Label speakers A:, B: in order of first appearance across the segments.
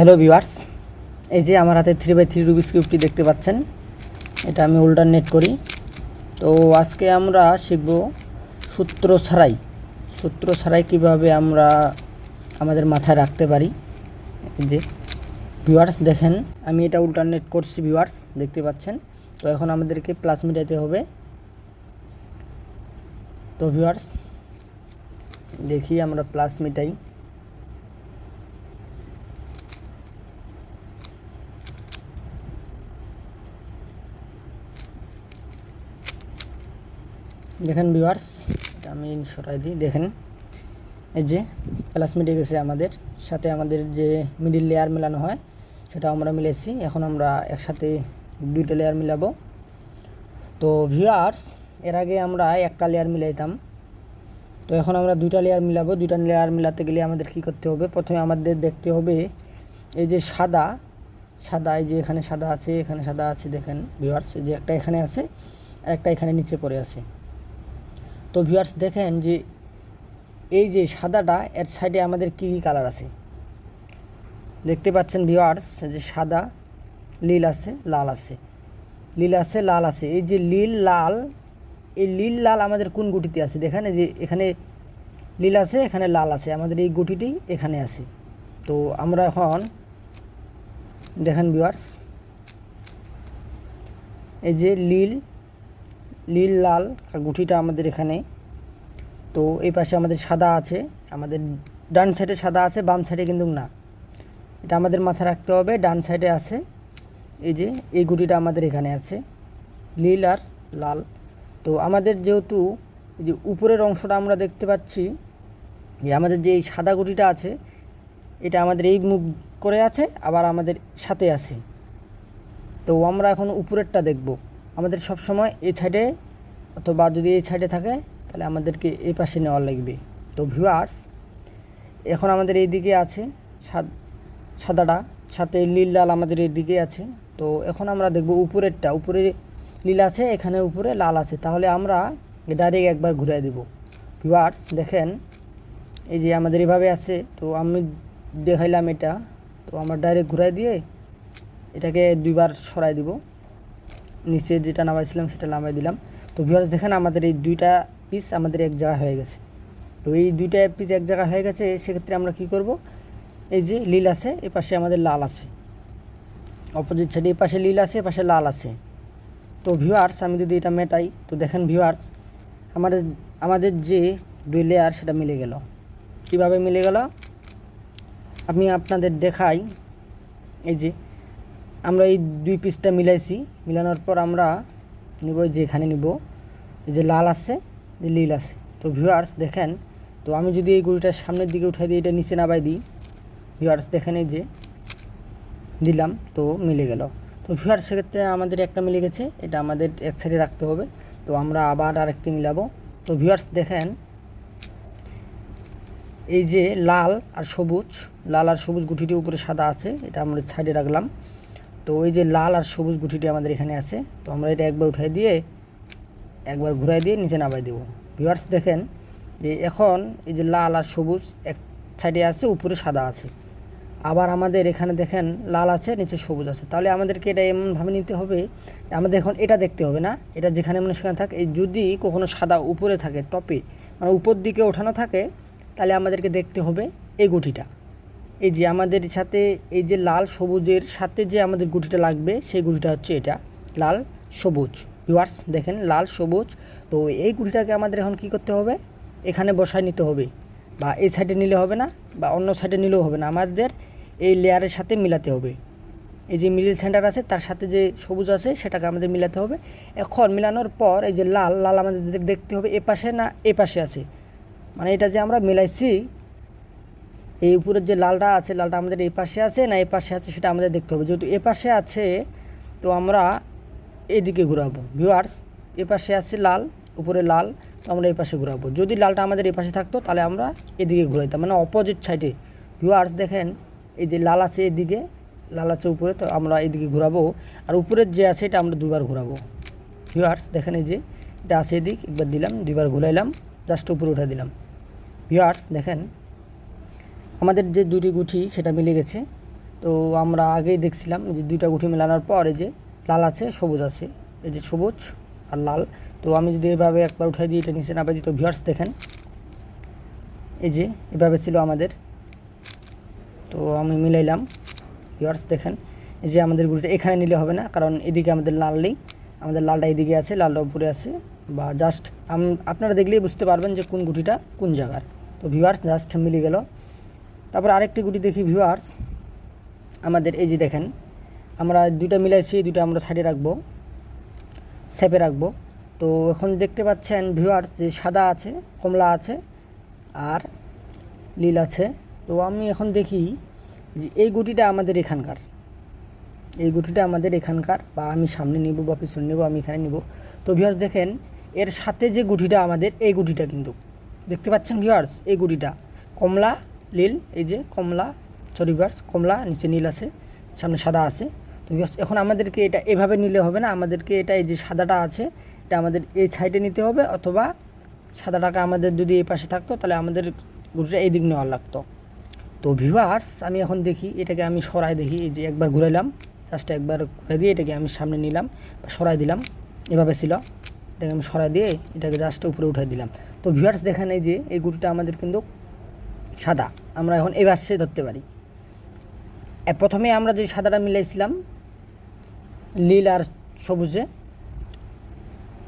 A: Hello viewers এই যে আমার হাতে থ্রি বাই থ্রি রুবিস কিউবটি দেখতে পাচ্ছেন, এটা আমি অল্টারনেট করি। তো আজকে আমরা শিখব সূত্র ছাড়াই। সূত্র ছাড়াই কীভাবে আমরা আমাদের মাথায় রাখতে পারি। যে ভিউয়ার্স দেখেন, আমি এটা অল্টারনেট করছি ভিউয়ার্স দেখতে পাচ্ছেন? তো এখন আমাদেরকে প্লাস মিটাইতে হবে। তো ভিউয়ার্স দেখি আমরা প্লাস মিটাই। দেখেন ভিউয়ার্স আমি সরাই দিই, দেখেন। এই যে প্লাস মিটে গেছে আমাদের, সাথে আমাদের যে মিডিল লেয়ার মেলানো হয় সেটা আমরা মিলেছি এখন আমরা একসাথে দুইটা লেয়ার মিলাবো। তো ভিউয়ার্স এর আগে আমরা একটা লেয়ার মিলাইতাম। তো এখন আমরা দুইটা লেয়ার মিলাবো। দুইটা লেয়ার মিলাতে গেলে আমাদের কি করতে হবে? প্রথমে আমাদের দেখতে হবে এই যে সাদা সাদা, এই যে এখানে সাদা আছে, এখানে সাদা আছে, দেখেন ভিউয়ার্স যে একটা এখানে আছে, আর একটা এখানে নিচে পড়ে আছে। তো ভিউয়ার্স দেখেন যে এই যে সাদাটা, এর সাইডে আমাদের কী কী কালার আছে? দেখতে পাচ্ছেন ভিউয়ার্স যে সাদা, নীল আছে, লাল আছে। নীল আছে, লাল আছে। এই যে নীল, লাল, এই নীল, লাল আমাদের কোন গুটিতে আছে? দেখেন যে এখানে নীল আছে, এখানে লাল আছে। আমাদের এই গুটিটি এখানে আছে। তো আমরা এখন দেখেন ভিউয়ার্স এই যে লীল নীল, লাল গুটিটা আমাদের এখানে। তো এই পাশে আমাদের সাদা আছে। আমাদের ডান সাইডে সাদা আছে, বাম সাইডে কিন্তু না। এটা আমাদের মাথা রাখতে হবে, ডান সাইডে আছে। এই যে, এই গুটিটা আমাদের এখানে আছে। নীল আর লাল। তো আমাদের যেহেতু যে উপরের অংশটা আমরা দেখতে পাচ্ছি, যে আমাদের যে এই সাদা গুটিটা আছে, এটা আমাদের এই মুখ করে আছে, আবার আমাদের সাথে আছে। তো আমরা এখন উপরেরটা দেখব। আমাদের সব সময় এই সাইডে অথবা যদি এই সাইডে থাকে, তাহলে আমাদেরকে এই পাশে নেওয়া লাগবে। তো ভিউয়ার্স এখন আমাদের এই দিকে আছে সাদ- সাদাটা, সাথে নীল লাল আমাদের এই দিকে আছে। তো এখন আমরা দেখব উপরেরটা, উপরে নীল আছে, এখানে উপরে লাল আছে। তাহলে আমরা ডাইরেক্ট একবার ঘুরিয়ে দেব। ভিউয়ার্স দেখেন, এই যে আমাদের এভাবে আছে, তো আমি দেখাইলাম এটা। তো আমরা ডাইরেক্ট ঘুরাই দিয়ে এটাকে দুইবার সরাই দিব। নিচে যেটা নামাইছিলাম, সেটা নামাই দিলাম। তো ভিউয়ার্স দেখেন, আমাদের এই দুইটা পিস আমাদের এক জায়গা হয়ে গেছে। তো এই দুইটা পিস এক জায়গা হয়ে গেছে, সেক্ষেত্রে আমরা কি করব? এই যে লীল আছে, এ পাশে আমাদের লাল আছে। অপোজিট সাইডে এই পাশে লীল আছে, এ পাশে লাল আছে। তো ভিউয়ার্স আমি যদি এটা মেটাই, তো দেখেন ভিউয়ার্স আমাদের আমাদের যে দুই লেয়ার সেটা মিলে গেল। কীভাবে মিলে গেল? আমি আপনাদের দেখাই। এই যে আমরা এই দুই পিসটা মিলাইছি। মিলানোর পর আমরা নিব এই যে এখানে নিব। এই যে লাল আছে যে নীল আছে। তো ভিউয়ার্স দেখেন, তো আমি যদি এই গরুটার সামনের দিকে উঠাই দিই এটা নিচে নামাই দিই ভিউয়ার্স দেখেন এই যে দিলাম, তো মিলে গেল। তো ভিউয়ার্স সেক্ষেত্রে আমাদের একটা মিলে গেছে, এটা আমাদের এক সাইডে রাখতে হবে। তো আমরা আবার আরেকটি মিলাবো। তো ভিউয়ার্স দেখেন, এই যে লাল আর সবুজ, লাল আর সবুজ গুটিটি উপরে সাদা আছে, এটা আমরা সাইডে রাখলাম। তো ওই যে লাল আর সবুজ গুটিটি আমাদের এখানে আছে। তো আমরা এটা একবার উঠাই দিয়ে, একবার ঘুরাই দিয়ে নিচে নামাই দেবো। ভিউয়ার্স দেখেন যে এখন এই যে লাল আর সবুজ এক সাইডে আছে, উপরে সাদা আছে। আবার আমাদের এখানে দেখেন লাল আছে, নিচে সবুজ আছে। তাহলে আমাদেরকে এটা এমনভাবে নিতে হবে, আমাদের এখন এটা দেখতে হবে না। এটা যেখানে মানে সেখানে থাকে, এই যদি কখনো সাদা উপরে থাকে, টপে মানে উপর দিকে ওঠানো থাকে, তাহলে আমাদেরকে দেখতে হবে এই গুটিটা। এই যে আমাদের সাথে, এই যে লাল সবুজের সাথে যে আমাদের গুটিটা লাগবে, সেই গুটিটা হচ্ছে এটা, লাল সবুজ। ভিউয়ার্স দেখেন, লাল সবুজ। তো এই গুটিটাকে আমাদের এখন কি করতে হবে? এখানে বসায় নিতে হবে। বা এই সাইডে নিলে হবে না, বা অন্য সাইডে নিলেও হবে না। আমাদের এই লেয়ারের সাথে মিলাতে হবে। এই যে মিডিল সেন্টার আছে, তার সাথে যে সবুজ আছে, সেটাকে আমাদের মিলাতে হবে। এখন মিলানোর পর এই যে লাল লাল আমাদের দেখতে হবে এ পাশে না এ পাশে আছে। মানে এটা যে আমরা মিলাইছি এই উপরের যে লালটা আছে, লালটা আমাদের এই পাশে আছে না এই পাশে আছে সেটা আমাদের দেখতে হবে। যেহেতু এ পাশে আছে, তো আমরা এদিকে ঘোরাবো। ভিউয়ার্স এ পাশে আছে লাল, উপরে লাল, তো আমরা এই পাশে ঘোরাবো। যদি লালটা আমাদের এই পাশে থাকতো, তাহলে আমরা এদিকে ঘুরাইতাম। মানে অপোজিট সাইডে ভিউয়ার্স দেখেন, এই যে লাল আছে এদিকে, লাল আছে উপরে, তো আমরা এদিকে ঘোরাবো। আর উপরের যে আছে, এটা আমরা দুবার ঘোরাবো। ভিউয়ার্স দেখেন এই যে, এটা আছে এদিক, একবার দিলাম, দুইবার ঘুরাইলাম জাস্ট উপরে উঠে দিলাম। ভিউয়ার্স দেখেন আমাদের যে দুটি গুটি সেটা মিলে গেছে। তো আমরা আগেই দেখছিলাম যে দুইটা গুটি মেলানোর পর এই যে লাল আছে, সবুজ আছে। এই যে সবুজ আর লাল। তো আমি যদি এভাবে একবার উঠাই দিই, এটা নিচে নামাই দিই, তো ভিউয়ার্স দেখেন। এই যে এভাবে ছিল আমাদের। তো আমি মিলাইলাম। ভিউয়ার্স দেখেন। এই যে আমাদের গুটিটা এখানে নিলে হবে না, কারণ এদিকে আমাদের লাল নেই। আমাদের লালটা এদিকে আছে, লালটা উপরে আছে। বা জাস্ট আপনারা দেখলেই বুঝতে পারবেন যে কোন গুটিটা কোন জায়গার। তো ভিউয়ার্স জাস্ট মিলে গেল। তারপর আরেকটি গুটি দেখি ভিউয়ার্স আমাদের এই যে দেখেন, আমরা দুইটা মিলাইছি, দুইটা আমরা সাইডে রাখব সেপে রাখব। তো এখন দেখতে পাচ্ছেন ভিউয়ার্স যে সাদা আছে, কমলা আছে, আর নীল আছে। তো আমি এখন দেখি যে এই গুটিটা আমাদের এখানকার। এই গুটিটা আমাদের এখানকার, বা আমি সামনে নিব বা পিছনে নেব, আমি এখানে নিব। তো ভিউয়ার্স দেখেন, এর সাথে যে গুটিটা আমাদের, এই গুটিটা কিন্তু। দেখতে পাচ্ছেন ভিউয়ার্স এই গুটিটা। কমলা নীল, এই যে কমলা সরি ভিউয়ার্স কমলা, নিচে নীল আছে, সামনে সাদা আছে। তো ভিউয়ার্স এখন আমাদেরকে এটা এভাবে নিলে হবে না, আমাদেরকে এটা এই যে সাদাটা আছে, এটা আমাদের এই সাইডে নিতে হবে, অথবা সাদাটাকে আমাদের যদি এই পাশে থাকতো, তাহলে আমাদের গুটিটা এই দিক নেওয়ার লাগতো। তো ভিউয়ার্স আমি এখন দেখি, এটাকে আমি সরাই দেখি, এই যে একবার ঘুরাইলাম জাস্ট একবার ঘুরে দিয়ে এটাকে আমি সামনে নিলাম সরাই দিলাম, এভাবে ছিল। এটাকে আমি সরাই দিয়ে এটাকে জাস্ট উপরে উঠাই দিলাম। তো ভিউয়ার্স দেখেন এই যে, এই গুটিটা আমাদের কিন্তু সাদা। আমরা এখন এই বাসে ধরতে পারি। প্রথমে আমরা যে সাদাটা মিলাইছিলাম নীল আর সবুজে,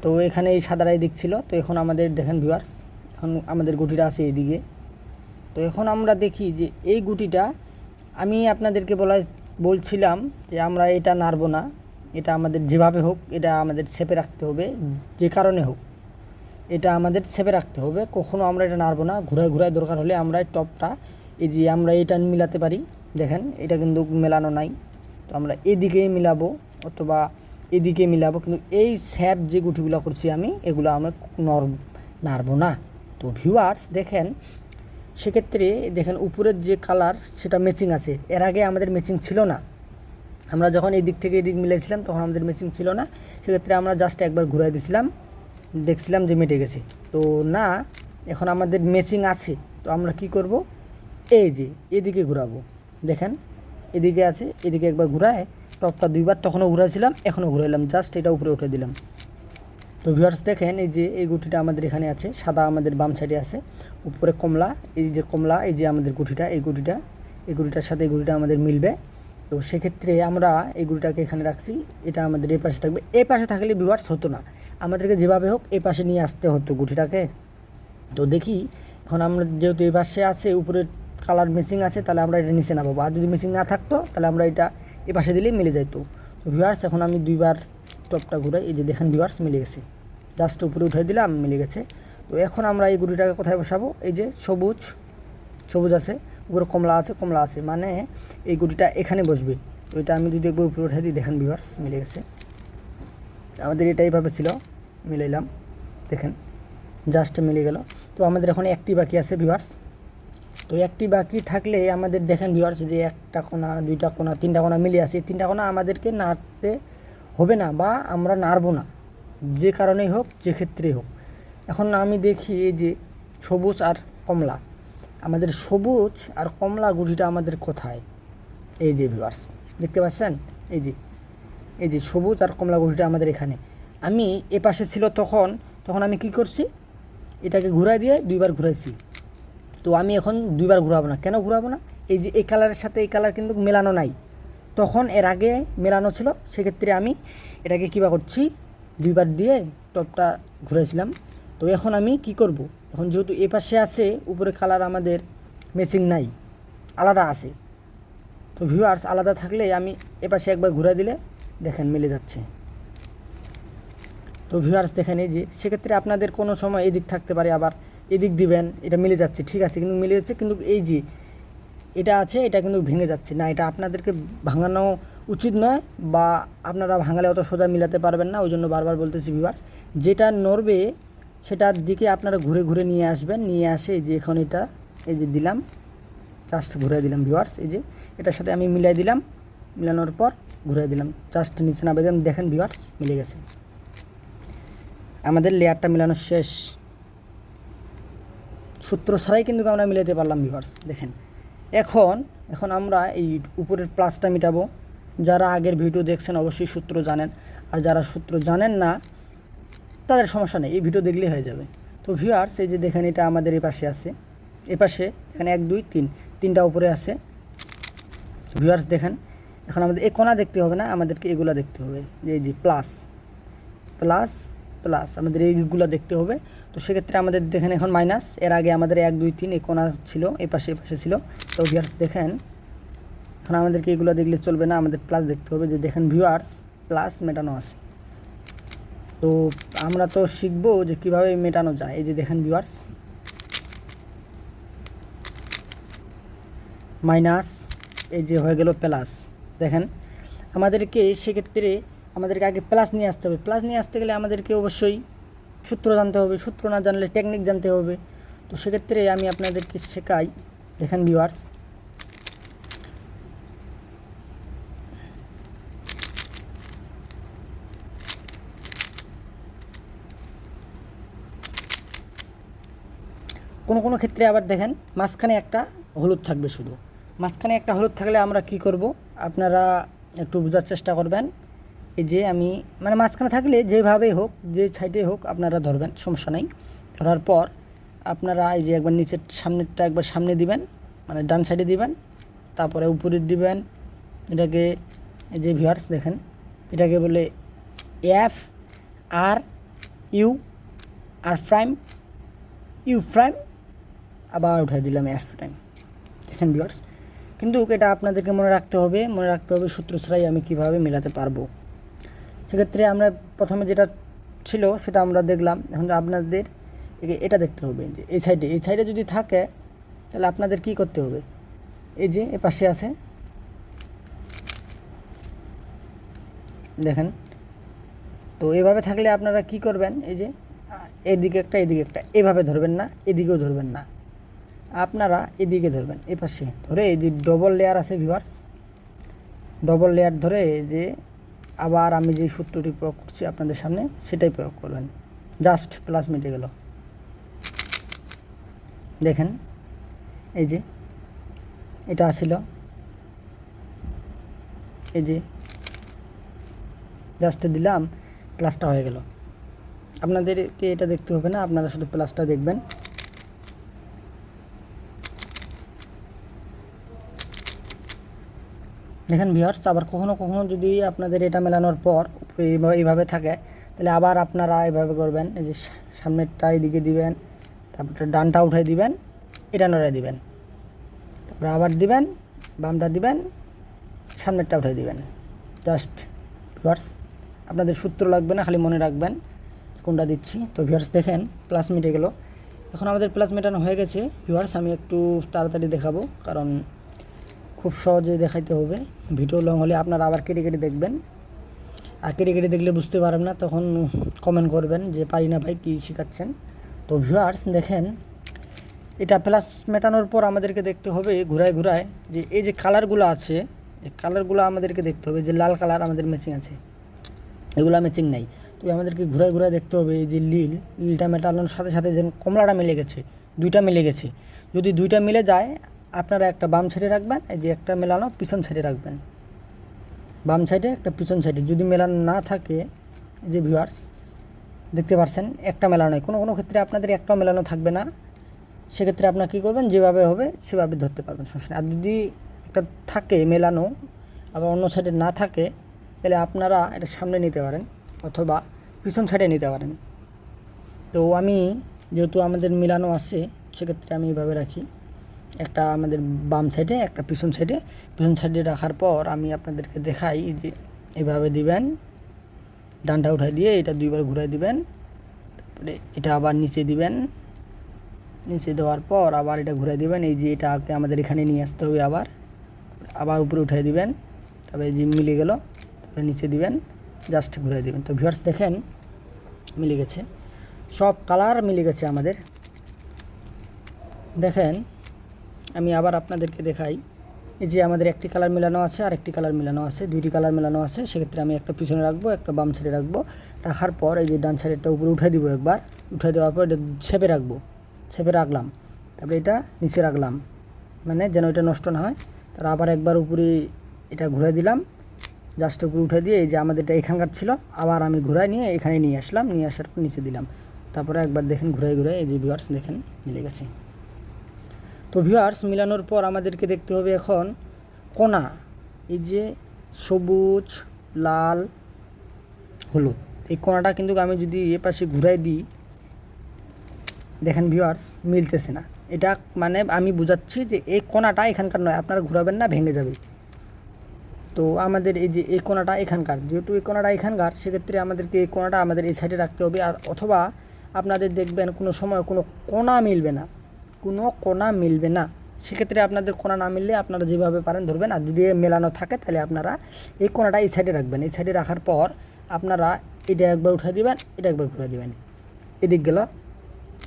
A: তো এখানে এই সাদাটাই দিক ছিল তো এখন আমাদের, দেখেন ভিউয়ার্স এখন আমাদের গুটিটা আছে এইদিকে তো এখন আমরা দেখি যে এই গুটিটা, আমি আপনাদেরকে বলা বলছিলাম যে আমরা এটা নাড়ব না। এটা আমাদের যেভাবে হোক, এটা আমাদের ছেপে রাখতে হবে, যে কারণে হোক। এটা আমাদের ছেপে রাখতে হবে। কখনো আমরা এটা নাড়বো না। ঘুরায় ঘুরায় দরকার হলে আমরা টপটা, এই যে আমরা এটা মিলাতে পারি, দেখেন, এটা কিন্তু মেলানো নাই। তো আমরা এদিকেই মিলাবো অথবা এদিকে মিলাবো, কিন্তু এই স্যাপ যে গুটিগুলো করছি আমি, এগুলো আমরা নর, নাড়বো না। তো ভিউয়ার্স দেখেন, সেক্ষেত্রে, দেখেন, উপরের যে কালার সেটা ম্যাচিং আছে। এর আগে আমাদের ম্যাচিং ছিল না। আমরা যখন এই দিক থেকে এই দিক মিলাইছিলাম, তখন আমাদের ম্যাচিং ছিল না। সেক্ষেত্রে আমরা জাস্ট একবার ঘুরাই দিছিলাম। দেখছিলাম যে মেটে গেছে। তো না, এখন আমাদের ম্যাচিং আছে। তো আমরা কি করব? এই যে, এদিকে ঘুরাবো। দেখেন, এদিকে আছে, এদিকে একবার ঘুরায়, টপটা দুইবার তখনও ঘুরাইছিলাম, এখনও ঘুরাইলাম জাস্ট এটা উপরে উঠে দিলাম। তো ভিউয়ার্স দেখেন, এই যে, এই গুটিটা আমাদের এখানে আছে, সাদা আমাদের বাম সাইডে আছে, উপরে কমলা, এই যে কমলা, এই যে আমাদের গুটিটা, এই গুটিটা, এই গুটিটার সাথে এই গুটিটা আমাদের মিলবে। তো সেক্ষেত্রে আমরা এই গুটিটাকে এখানে রাখছি, এটা আমাদের এই পাশে থাকবে। এই পাশে থাকলে ভিউয়ার্স হতো না। আমাদেরকে যেভাবে হোক এই পাশে নিয়ে আসতে হতো গুটিটাকে। তো দেখি, এখন আমরা যেহেতু এই পাশে আছে, উপরে কালার মেচিং আছে, তাহলে আমরা এটা নিচে নামাবো। আর যদি মেচিং না থাকতো, তাহলে আমরা এটা এই পাশে দিলেই মিলে যাইতো। তো ভিউয়ার্স এখন আমি দুইবার টপটা ঘুরাই, এই যে দেখেন ভিউয়ার্স মিলে গেছে। জাস্ট উপরে উঠে দিলাম, মিলে গেছে। তো এখন আমরা এই গুটিটাকে কোথায় বসাবো? এই যে সবুজ সবুজ আছে, উপরে কমলা আছে কমলা আছে। মানে এই গুটিটা এখানে বসবে। তো এটা আমি যদি একবার উপরে উঠে দিই, দেখেন ভিউয়ার্স মিলে গেছে। আমাদের এটা এইভাবে ছিল, মিলাইলাম, দেখেন জাস্ট মিলে গেল। তো আমাদের এখন একটি বাকি আছে ভিউয়ার্স তো একটি বাকি থাকলে আমাদের দেখেন ভিউয়ার্স যে একটা কোনা, দুইটা কোনা, তিনটা কোনা মিলে আছে। তিনটা কোনা আমাদেরকে নাড়তে হবে না বা আমরা নাড়বো না। যে কারণেই হোক, যে ক্ষেত্রেই হোক। এখন আমি দেখি এই যে সবুজ আর কমলা। আমাদের সবুজ আর কমলা গুটিটা আমাদের কোথায়? এই যে ভিউয়ার্স দেখতে পাচ্ছেন? এই যে এই যে সবুজ আর কমলা গুটিটা আমাদের এখানে। আমি এ পাশে ছিল তখন তখন আমি কি করছি? এটাকে ঘুরাই দিয়ে দুইবার ঘুরাইছি। তো আমি এখন দুইবার ঘুরাবো না। কেন ঘুরাবো না? এই যে এই কালারের সাথে এই কালার কিন্তু মেলানো নাই। তখন এর আগে মেলানো ছিল, সেক্ষেত্রে আমি এটাকে কীবা করছি? দুইবার দিয়ে টপটা ঘুরাইছিলাম। তো এখন আমি কি করব? এখন যেহেতু এ পাশে আছে, উপরে কালার আমাদের মেচিং নাই। আলাদা আছে। তো ভিউয়ার্স আলাদা থাকলে আমি এ পাশে একবার ঘুরে দিলে দেখেন, মিলে যাচ্ছে। তো ভিউয়ার্স দেখেন এই যে, সেক্ষেত্রে আপনাদের কোনো সময় এদিক থাকতে পারে, আবার এদিক দিবেন, এটা মিলে যাচ্ছে, ঠিক আছে, কিন্তু মিলে যাচ্ছে, কিন্তু এই যে এটা আছে, এটা কিন্তু ভেঙে যাচ্ছে। না, এটা আপনাদেরকে ভাঙানো উচিত নয়, বা আপনারা ভাঙালে অত সোজা মিলাতে পারবেন না ওই জন্য বারবার বলতেছি ভিউয়ার্স যেটা নড়বে, সেটার দিকে আপনারা ঘুরে ঘুরে নিয়ে আসবেন, নিয়ে আসে যে এখন এটা, এই যে দিলাম জাস্ট ঘুরে দিলাম ভিউয়ার্স এই যে, এটার সাথে আমি মিলাই দিলাম। মিলানোর পর ঘুরে দিলাম। জাস্ট নিচে না বেঁধে দেখেন ভিউয়ার্স মিলে গেছে। আমাদের লেয়ারটা মিলানো শেষ। সূত্র ছাড়াই কিন্তু আমরা মিলাতে পারলাম ভিউয়ার্স দেখেন। এখন এখন আমরা এই উপরের প্লাসটা মেটাবো। যারা আগের ভিডিও দেখছেন, অবশ্যই সূত্র জানেন। আর যারা সূত্র জানেন না, তাদের সমস্যা নেই। এই ভিডিও দেখলেই হয়ে যাবে। তো ভিউয়ার্স এই যে দেখেন, এটা আমাদের এই পাশে আছে। এ পাশে, এখানে এক, দুই, তিন। তিনটা উপরে আছে। ভিউয়ার্স দেখেন। এখন আমাদের এই কোনা দেখতে হবে না, আমাদেরকে এগুলো দেখতে হবে, যে যে প্লাস প্লাস প্লাস আমাদের এইগুলো দেখতে হবে। তো সেক্ষেত্রে আমাদের দেখেন এখন মাইনাস এর আগে আমাদের এক, দুই, তিন এই কোনা ছিল এই পাশে এই পাশে ছিল। তো ভিউয়ার্স দেখেন, এখন আমাদেরকে এগুলো দেখলে চলবে না, আমাদের প্লাস দেখতে হবে, যে দেখেন ভিউয়ার্স প্লাস মেটানো আছে। তো আমরা তো শিখব যে কীভাবে মেটানো যায়, এই যে দেখেন ভিউয়ার্স মাইনাস এই যে হয়ে গেল প্লাস দেখেন, আমাদেরকে সেক্ষেত্রে আমাদেরকে আগে প্লাস নিয়ে আসতে হবে। প্লাস নিয়ে আসতে গেলে আমাদেরকে অবশ্যই সূত্র জানতে হবে। সূত্র না জানলে টেকনিক জানতে হবে। তো সেক্ষেত্রে আমি আপনাদেরকে শেখাই, দেখেন ভিউয়ার্স কোনো কোনো ক্ষেত্রে আবার দেখেন, মাঝখানে একটা হলুদ থাকবে শুধু। মাঝখানে একটা হলুদ থাকলে আমরা কি করব? আপনারা একটু বোঝার চেষ্টা করবেন। এই যে আমি মানে মাঝখানে থাকলে যেভাবেই হোক, যে সাইডে হোক আপনারা ধরবেন, সমস্যা নেই। ধরার পর আপনারা এই যে একবার নিচের সামনেরটা একবার সামনে দিবেন মানে ডান সাইডে দিবেন, তারপরে উপরে দিবেন। এটাকে যে ভিউয়ার্স দেখেন, এটাকে বলে F R U R prime U prime আবার উঠাই দিলাম এফ প্রাইম দেখেন ভিউয়ার্স কিন্তু এটা আপনাদেরকে মনে রাখতে হবে, মনে রাখতে হবে সূত্র ছাড়াই আমি কীভাবে মেলাতে পারব। সেক্ষেত্রে আমরা প্রথমে যেটা ছিল সেটা আমরা দেখলাম, এখন আপনাদের এটা দেখতে হবে যে এই সাইডে এই সাইডে যদি থাকে, তাহলে আপনাদের কি করতে হবে? এই যে এ পাশে আছে। দেখেন, তো এভাবে থাকলে আপনারা কি করবেন? এই যে, এদিকে একটা এদিকে একটা, এভাবে ধরবেন না, এদিকেও ধরবেন না। আপনারা এদিকে ধরবেন এ পাশে ধরে এই যে ডবল লেয়ার আছে ভিভার্স ডবল লেয়ার ধরে এই যে আবার আমি যে সূত্রটি প্রয়োগ করছি আপনাদের সামনে, সেটাই প্রয়োগ করবেন। জাস্ট প্লাস মিটে গেল। দেখেন, এই যে এটা আসিল। এই যে জাস্ট দিলাম প্লাসটা হয়ে গেল। আপনাদেরকে এটা দেখতে হবে না, আপনারা শুধু প্লাসটা দেখবেন। দেখেন ভিওর্স আবার কখনো কখনো যদি আপনাদের এটা মেলানোর পর এইভাবে থাকে, তাহলে আবার আপনারা এভাবে করবেন, এই যে সামনেরটা এদিকে দিবেন তারপরে ডানটা উঠাই দিবেন, এটা নড়াই দিবেন, তারপরে আবার দিবেন, বামটা দিবেন, সামনেরটা উঠাই দিবেন। জাস্ট ভিওর্স আপনাদের সূত্র লাগবে না, খালি মনে রাখবেন কোনটা দিচ্ছি। তো ভিওর্স দেখেন প্লাস মিটে গেল। এখন আমাদের প্লাস মেটানো হয়ে গেছে। ভিওর্স আমি একটু তাড়াতাড়ি দেখাবো, কারণ খুব সহজে দেখাইতে হবে। ভিডিও লং হলে আপনারা আবার কেটে কেটে দেখবেন। আর কেটে কেটে দেখলে বুঝতে পারবেন না, তখন কমেন্ট করবেন যে পারি না ভাই কী শেখাচ্ছেন। তো ভিউয়ার্স দেখেন, এটা প্লাস মেটানোর পর আমাদেরকে দেখতে হবে ঘুরায় ঘুরায় যে এই যে কালারগুলো আছে, এই কালারগুলো আমাদেরকে দেখতে হবে যে লাল কালার আমাদের ম্যাচিং আছে। এগুলো ম্যাচিং নাই। তো আমাদেরকে ঘুরায় ঘুরায় দেখতে হবে যে লিল লিলটা মেটানোর সাথে সাথে যে কমলাটা মিলে গেছে, দুইটা মিলে গেছে। যদি দুইটা মিলে যায় আপনারা একটা বাম সাইডে রাখবেন, এই যে একটা মেলানো, পিছন সাইডে রাখবেন। বাম সাইডে, একটা পিছন সাইডে। যদি মেলানো না থাকে যে ভিউয়ার্স দেখতে পাচ্ছেন একটা মেলানো কোনো কোনো ক্ষেত্রে আপনাদের একটাও মেলানো থাকবে না। সেক্ষেত্রে আপনার কী করবেন, যেভাবে হবে, সেভাবে ধরতে পারবেন, সমস্যা আর যদি একটা থাকে মেলানো, আবার অন্য সাইডে না থাকে, তাহলে আপনারা এটা সামনে নিতে পারেন, অথবা পিছন সাইডে নিতে পারেন। তো আমি, যেহেতু আমাদের মিলানো আছে, সেক্ষেত্রে আমি এভাবে রাখি। একটা আমাদের বাম সাইডে, একটা পিছন সাইডে। পিছন সাইডে রাখার পর আমি আপনাদেরকে দেখাই যে এভাবে দিবেন। ডানটা উঠাই দিয়ে এটা দুইবার ঘুরাই দিবেন। তারপরে এটা আবার নিচে দিবেন। নিচে দেওয়ার পর আবার এটা ঘুরাই দিবেন। এই যে এটাকে আমাদের এখানে নিয়ে আসতে হবে আবার। আবার উপরে উঠাই দিবেন। তারপরে যে মিলে গেল, তারপরে নিচে দিবেন। জাস্ট ঘুরাই দিবেন। তো ভিউয়ার্স দেখেন, মিলে গেছে। সব কালার মিলে গেছে আমাদের। দেখেন আমি আবার আপনাদেরকে দেখাই। এই যে আমাদের একটি কালার মেলানো আছে আর একটি কালার মেলানো আছে, দুইটি কালার মেলানো আছে। সেক্ষেত্রে আমি একটা পিছনে রাখব, একটা বাম সাইডে রাখব। রাখার পর এই যে ডান সাইডেরটা উপরে উঠাই দিব একবার। উঠে দেওয়ার পর এটা ছেপে রাখব, ছেপে রাখলাম। তারপরে এটা নিচে রাখলাম। মানে যেন এটা নষ্ট না হয়। তার আবার একবার উপরে এটা ঘুরে দিলাম। জাস্ট উপরে উঠে দিয়ে এই যে আমাদের এটা এখানকার ছিল, আবার আমি ঘুরাই নিয়ে এখানে নিয়ে আসলাম, নিয়ে আসার পর নিচে দিলাম। তারপরে একবার দেখেন ঘুরে ঘুরে এই যে ভিউয়ার্স দেখেন, মিলে গেছে। তো ভিউয়ার্স মিলানোর পর আমাদেরকে দেখতে হবে এখন কোনা এই যে সবুজ, লাল, হলুদ। এই কোনাটা কিন্তু আমি যদি এ পাশে ঘুরাই দিই, দেখেন ভিউয়ার্স মিলতেছে না। এটা মানে আমি বুঝাচ্ছি যে এই কোনাটা এখানকার নয়, আপনারা ঘুরাবেন না, ভেঙে যাবে। তো আমাদের এই যে এই কোনাটা এখানকার, যেহেতু এই কোনাটা এখানকার, সেক্ষেত্রে আমাদেরকে এই কোনাটা আমাদের এই সাইডে রাখতে হবে। আর অথবা আপনাদের দেখবেন কোনো সময় কোনো কোনা মিলবে না। কোনো কোনা মিলবে না। সেক্ষেত্রে আপনাদের কোনা না মিললে আপনারা যেভাবে পারেন ধরবেন। আর যদি মেলানো থাকে, তাহলে আপনারা এই কোনাটা এই সাইডে রাখবেন। এই সাইডে রাখার পর আপনারা এটা একবার উঠে দিবেন, এটা একবার ঘুরে দিবেন। এদিক গেল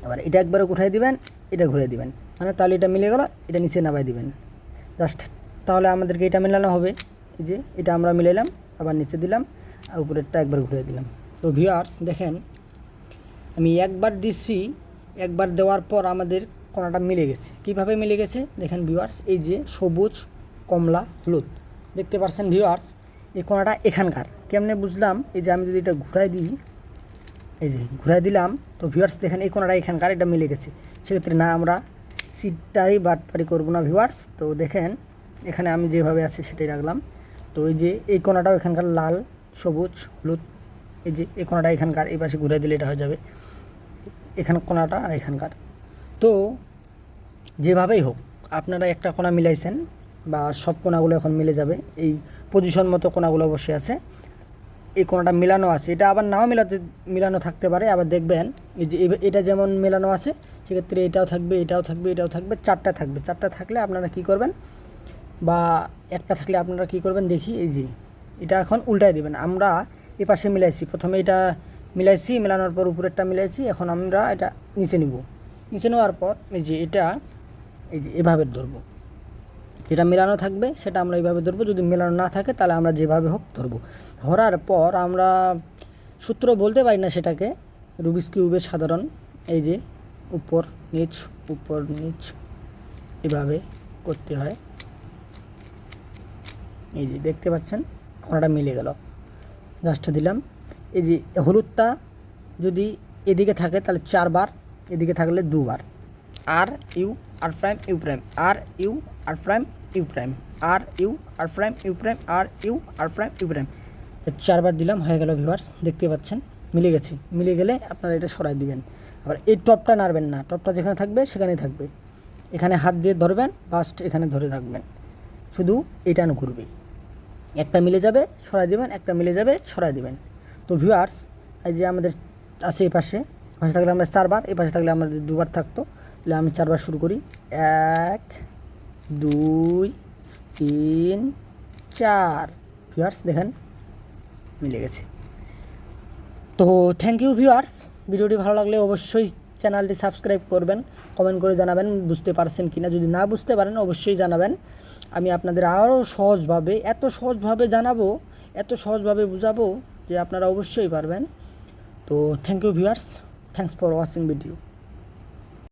A: আবার এটা একবার উঠাই দিবেন, এটা ঘুরে দিবেন। মানে তাহলে এটা মিলে গেল, এটা নিচে নামাই দিবেন। জাস্ট তাহলে আমাদেরকে এটা মেলানো হবে। এই যে এটা আমরা মিলাইলাম, আবার নিচে দিলাম, আর উপরেরটা একবার ঘুরে দিলাম। তো ভিউয়ার্স দেখেন, আমি একবার দিচ্ছি একবার দেওয়ার পর আমাদের কোনাটা মিলে গেছে। কীভাবে মিলে গেছে? দেখেন ভিউয়ার্স এই যে সবুজ, কমলা, হলুদ। দেখতে পাচ্ছেন ভিউয়ার্স এই কোনাটা এখানকার। কেমনে বুঝলাম? এই যে আমি যদি এটা ঘুরাই দিই, এই যে ঘুরাই দিলাম, তো ভিউয়ার্স দেখেন এই কোনাটা এখানকার, এটা মিলে গেছে। সেক্ষেত্রে না, আমরা সিটটাই বাটপারি করব না ভিউয়ার্স তো দেখেন, এখানে আমি যেভাবে আছে সেটাই রাখলাম। তো এই যে এই কোনাটাও এখানকার লাল, সবুজ, হলুদ, এই যে এই কোনাটা এখানকার, এই পাশে ঘুরে দিলে এটা হয়ে যাবে। এখান কোনাটা আর এখানকার। তো যেভাবেই হোক, আপনারা একটা কোনা মিলাইছেন বা সব কোনাগুলো এখন মিলে যাবে, এই পজিশন মতো কোনাগুলো বসে আছে। এই কোনাটা মেলানো আছে, এটা আবার নাও মেলাতে, মেলানো থাকতে পারে, আবার দেখবেন এই যে এটা যেমন মেলানো আছে, সেক্ষেত্রে এটাও থাকবে এটাও থাকবে এটাও থাকবে, চারটা থাকবে। চারটা থাকলে আপনারা কি করবেন? বা একটা থাকলে আপনারা কি করবেন? দেখি, এই যে এটা এখন উল্টায় দিবেন। আমরা এ পাশে মিলাইছি, প্রথমে এটা মিলাইছি, মেলানোর পর উপরেরটা মিলাইছি, এখন আমরা এটা নিচে নিব। নিচে নেওয়ার পর এই যে এটা এই যে এভাবে ধরবো। যেটা মেলানো থাকবে, সেটা আমরা এইভাবে ধরবো। যদি মেলানো না থাকে, তাহলে আমরা যেভাবে হোক ধরবো। ধরার পর আমরা সূত্র বলতে পারি না সেটাকে। রুবিস কিউবের সাধারণ, এই যে উপর নিচ উপর নিচ, এভাবে করতে হয়। এই যে দেখতে পাচ্ছেন কোনটা মিলে গেল। জাস্টটা দিলাম। এই যে হলুদটা যদি এদিকে থাকে, তাহলে চারবার, এদিকে থাকলে দুবার। R U, R prime, U prime. R U, R prime, U prime. R U, R prime, U prime. R U, R prime, U prime. চারবার দিলাম, হয়ে গেল ভিউয়ার্স দেখতে পাচ্ছেন, মিলে গেছে। মিলে গেলে আপনারা এটা সরাই দিবেন। আবার এই টপটা নাড়বেন না, টপটা যেখানে থাকবে সেখানেই থাকবে। এখানে হাত দিয়ে ধরবেন বাস্ট এখানে ধরে রাখবেন। শুধু এটানো ঘুরবে। একটা মিলে যাবে, সরাই দিবেন, একটা মিলে যাবে, সরাই দিবেন। তো ভিউয়ার্স এই যে আমাদের আছে এই পাশে পাশে থাকলে আমরা চারবার, এই পাশে থাকলে আমাদের দুবার থাকতো। তাহলে আমি চারবার শুরু করি। এক, দুই, তিন, চার। ভিউয়ার্স দেখেন, মিলে গেছে। তো থ্যাংক ইউ ভিউয়ার্স ভিডিওটি ভালো লাগলে অবশ্যই চ্যানেলটি সাবস্ক্রাইব করবেন কমেন্ট করে জানাবেন, বুঝতে পারছেন কিনা। যদি না বুঝতে পারেন, অবশ্যই জানাবেন। আমি আপনাদের আরও সহজভাবে, এত সহজভাবে জানাব, এত সহজভাবে বুঝাবো যে আপনারা অবশ্যই পারবেন। তো thank you viewers thanks for watching video